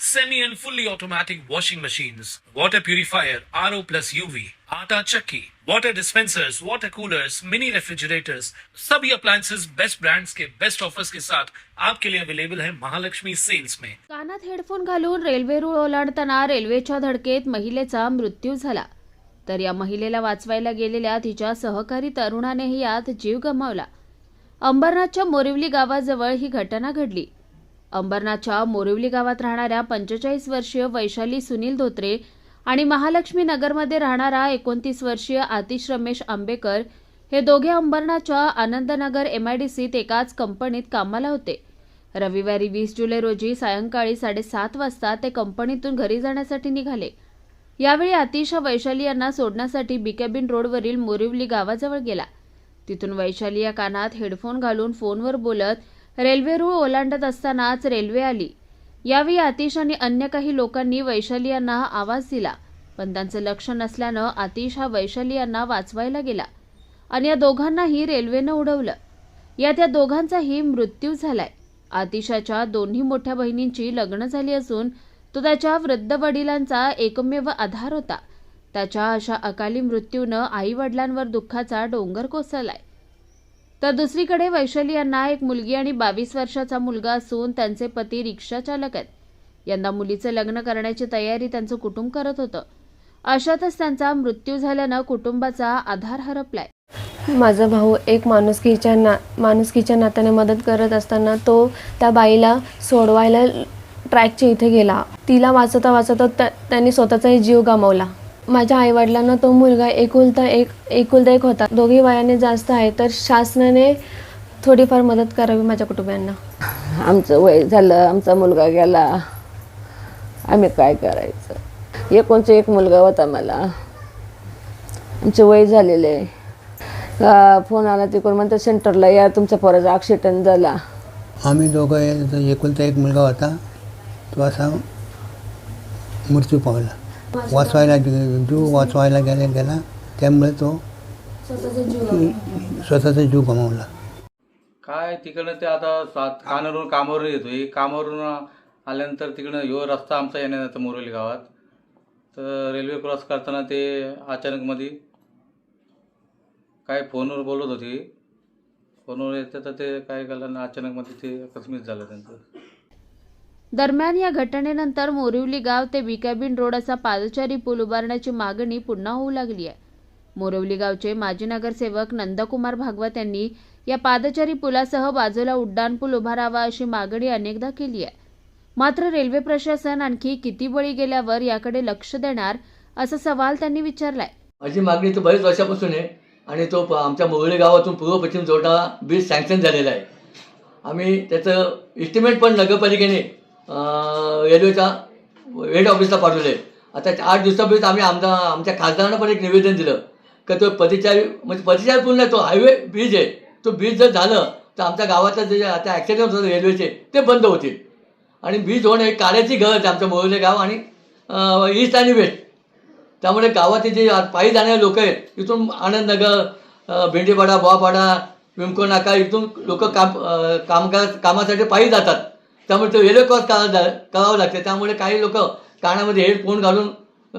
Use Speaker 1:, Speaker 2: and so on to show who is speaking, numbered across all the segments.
Speaker 1: semi and fully automatic washing machines, water purifier, RO plus UV, आटा चक्की, water dispensers, water coolers, mini refrigerators, सभी appliances. Best brands के best offers के साथ आपके लिए अवेलेबल है महालक्ष्मी सेल्स में
Speaker 2: कानात हेडफोन घालून रेल्वे रूळ ओलांडताना रेल्वेच्या धडकेत महिलेचा मृत्यू झाला. तर या महिलेला वाचवायला गेलेल्या तिच्या सहकारी तरुणानेही यात जीव गमावला. अंबरनाथच्या मोरिवली गावाजवळ ही घटना घडली. अंबरनाथच्या मोरिवली गावात राहणाऱ्या पंचेचाळीस वर्षीय वैशाली सुनील धोत्रे आणि महालक्ष्मी नगरमध्ये राहणारा एकोणतीस वर्षीय आतिश रमेश आंबेकर हे दोघे अंबरनाथच्या आनंदनगर एमआयडीसीत एकाच कंपनीत कामाला होते. रविवारी वीस जुलै रोजी सायंकाळी साडेसात वाजता ते कंपनीतून घरी जाण्यासाठी निघाले. यावेळी आतिश वैशाली यांना सोडण्यासाठी बिकॅबिन रोडवरील मोरिवली गावाजवळ गेला. तिथून वैशाली या कानात हेडफोन घालून फोनवर बोलत रेल्वे रूळ ओलांडत असतानाच रेल्वे आली. यावेळी आतिश आणि अन्य काही लोकांनी वैशाली यांना आवाज दिला. पण त्यांचं लक्ष नसल्यानं आतिश हा वैशाली यांना वाचवायला गेला आणि या दोघांनाही रेल्वेनं उडवलं. यात या दोघांचाही मृत्यू झालाय. आतिशाच्या दोन्ही मोठ्या बहिणींची लग्न झाली असून तो त्याच्या वृद्ध वडिलांचा एकमेव आधार होता. त्याच्या अशा अकाली मृत्यूनं आई वडिलांवर दुःखाचा डोंगर कोसळलाय. तर दुसरीकडे वैशाली यांना एक मुलगी आणि बावीस वर्षाचा मुलगा असून त्यांचे पती रिक्षा चालक आहेत. यंदा मुलीचं लग्न करण्याची तयारी त्यांचं कुटुंब करत होतं. अशातच त्यांचा मृत्यू झाल्यानं कुटुंबाचा आधार हरपलाय.
Speaker 3: माझा भाऊ एक माणुसकीच्या ना माणुसकीच्या नात्याने मदत करत असताना तो त्या बाईला सोडवायला ट्रॅकच्या इथे गेला. तिला वाचता वाचता त्यांनी स्वतःचाही जीव गमावला. माझ्या आईवडिलांना तो मुलगा एकुलता एक एकुलता एक होता. दोघी वयाने जास्त आहे तर शासनाने थोडीफार मदत करावी माझ्या कुटुंबियांना.
Speaker 4: आमचं वय झालं आमचा मुलगा गेला. आम्ही काय करायचं? एकोणचा एक मुलगा होता मला. आमचे वय झालेले आहे. फोन आला तिकडून म्हणतात सेंटरला या तुमच्या पोराचा ॲक्सिडेंट झाला.
Speaker 5: आम्ही दोघं एक- एकुलता एक मुलगा होता. तो असा मृत्यू पावला. वाचवायला जीव वाचवायला गेला गेला. त्यामुळे तो स्वतःचा जीव गमावला.
Speaker 6: काय तिकडनं ते आता सात कानावरून कामावरून येतोय. कामावरून आल्यानंतर तिकडनं ह्यो रस्ता आमचा येण्याचा मोरवली गावात. तर रेल्वे क्रॉस करताना ते अचानकमध्ये काय फोनवर बोलत होती. फोनवर येतं तर ते काय केलं ना अचानकमध्ये ते अकस्मित झालं त्यांचं.
Speaker 2: दरम्यान या घटनेनंतर मोरिवली गाव ते बिकॅबिन रोड असा पादचारी पूल उभारण्याची मागणी पुन्हा होऊ लागली आहे. मोरिवली गावचे माजी नगरसेवक नंदकुमार भागवत यांनी या पादचारी पुलासह बाजूला उड्डाणपूल उभारावा अशी मागणी अनेकदा केली आहे. मात्र रेल्वे प्रशासन आणखी किती बळी गेल्यावर याकडे लक्ष देणार असा सवाल त्यांनी विचारलाय.
Speaker 7: माझी मागणी तर बरेच वर्षापासून आहे आणि तो आमच्या मोरवली गावातून पूर्व पश्चिम जोडा ब्रिज सँक्शन झालेला आहे. आम्ही त्याचं इस्टिमेट पण नगरपालिकेने रेल्वेचा रेल्वेच्या हेड ऑफिसला पाठवलं. आहे आता आठ दिवसापूर्वीच आम्ही आमच्या आमच्या खासदारांना पण एक निवेदन दिलं. का तो पतिचारी म्हणजे पतिचारी पूल नाही तो हायवे ब्रिज आहे. तो ब्रिज जर झालं तर आमच्या गावातलं जे आता ॲक्सिडेंट होतं रेल्वेचे ते बंद होतील. आणि ब्रिज होणं एक काळ्याची गरज आहे आमच्या मोरले गाव आणि ईस्ट आणि वेस्ट त्यामुळे गावातील जे पायी जाणारे लोक आहेत इथून आनंदनगर भेंडीपाडा बोवापाडा विमको नाका इथून लोक काम कामकाज कामासाठी पायी जातात. त्यामुळे ते रेल्वे क्रॉस करा करावं लागते. त्यामुळे काही लोक कानामध्ये हेडफोन घालून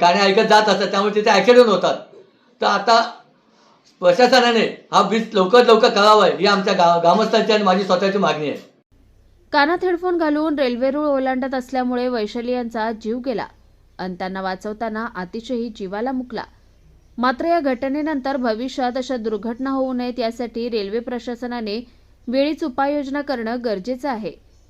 Speaker 7: गाणे ऐकत जात असतात. त्यामुळे तिथे ॲक्सिडेंट होतात. तर आता प्रशासनाने हा ब्रिज लवकरात लवकर करावा ही आमच्या गा ग्रामस्थांची आणि माझी स्वतःची मागणी आहे.
Speaker 2: कानात हेडफोन घालून रेल्वे रूळ ओलांडत असल्यामुळे वैशाली यांचा जीव गेला. आणि त्यांना वाचवताना अतिशयही जीवाला मुकला. मात्र या घटनेनंतर भविष्यात अशा दुर्घटना होऊ नयेत यासाठी रेल्वे प्रशासनाने वेळीच उपाययोजना करणं गरजेचं आहे.